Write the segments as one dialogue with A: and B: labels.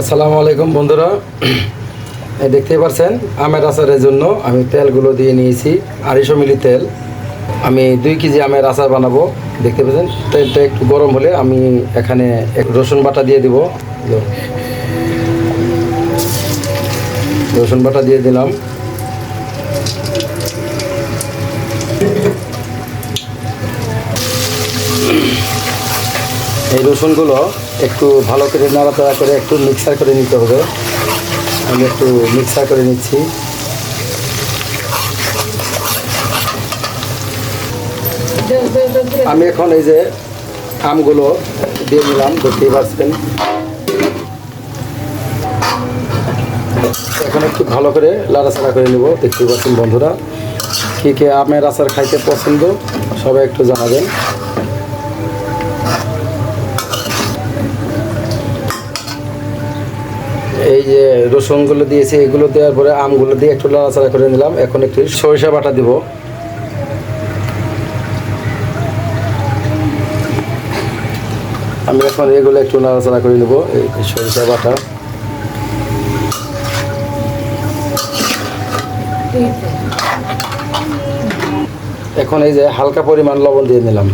A: আসসালামু আলাইকুম বন্ধুরা। দেখতেই পাচ্ছেন আমের আচারের জন্য আমি তেলগুলো দিয়ে নিয়েছি, আড়াইশো মিলি তেল। আমি দুই কেজি আমের আচার বানাবো, দেখতে পাচ্ছেন? তেলটা একটু গরম হলে আমি এখানে রসুন বাটা দিয়ে দিব। রসুন বাটা দিয়ে দিলাম। এই রসুনগুলো একটু ভালো করে নাড়াচাড়া করে একটু মিক্সার করে নিতে হবে। আমি একটু মিক্সার করে নিচ্ছি। আমি এখন এই যে আমগুলো দিয়ে নিলাম, দেখতেই পাচ্ছেন। এখন একটু ভালো করে লাড়াচাড়া করে নিব, দেখতেই পাচ্ছেন বন্ধুরা। কী কে আমের আচার খাইতে পছন্দ, সবাই একটু জানাবেন। রসুনগুলো দিয়েছি, এগুলো দেওয়ার পরে আমগুলো দিয়ে একটু লাড়াচাড়া করে নিলাম। এখন একটু সরিষা বাটা দিব। আমি এখন এগুলো একটু নাড়াচাড়া করে নেব, এই সরিষা বাটা। এখন এই যে হালকা পরিমাণ লবণ দিয়ে নিলাম।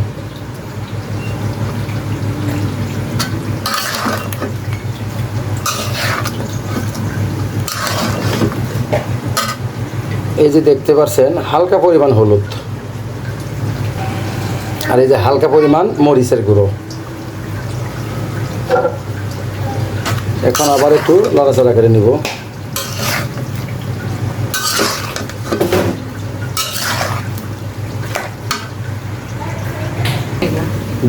A: এই যে দেখতে পাচ্ছেন হালকা পরিমাণ হলুদ। আর এই যে হালকা পরিমাণ মরিচের গুঁড়ো। এখন আবার একটু লড়াচড়া করে নিব।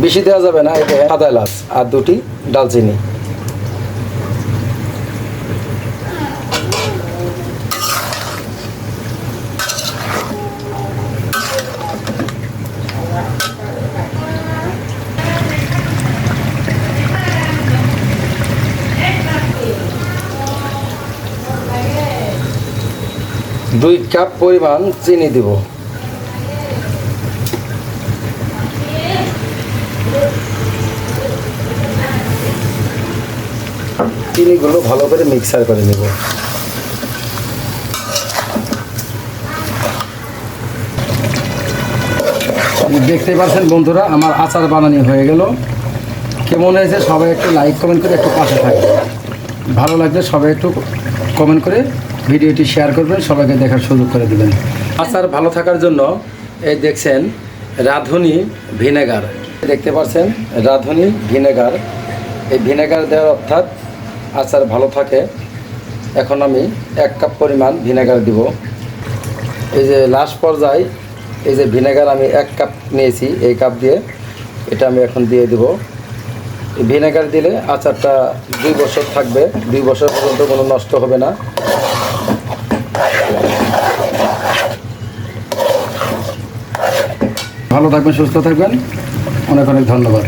A: বেশি দেওয়া যাবে না, এটা সাদা এলাচ আর দুটি ডালচিনি। দুই কাপ পরিমাণ চিনি দিব। চিনিগুলো ভালো করে মিক্সার করে নেব। দেখতে পাচ্ছেন বন্ধুরা, আমার আচার বানানি হয়ে গেল। কেমন হয়েছে সবাই একটু লাইক কমেন্ট করে একটু পাশে থাকবে ভালো লাগলে সবাই একটু কমেন্ট করে ভিডিওটি শেয়ার করবেন, সবাইকে দেখার সুযোগ করে দেবেন। আচার ভালো থাকার জন্য এই দেখছেন রাঁধুনি ভিনেগার। দেখতে পাচ্ছেন, রাঁধুনি ভিনেগার। এই ভিনেগার দেওয়ার অর্থাৎ আচার ভালো থাকে, এখন আমি এক কাপ পরিমাণ ভিনেগার দিব। এই যে লাস্ট পর্যায়ে, এই যে ভিনেগার আমি এক কাপ নিয়েছি, এই কাপ দিয়ে এটা আমি এখন দিয়ে দিব। ভিনেগার দিলে আচারটা দুই বছর থাকবে, দুই বছর পর্যন্ত কোনো নষ্ট হবে না। ভালো থাকবেন সুস্থ থাকবেন। অনেক অনেক ধন্যবাদ।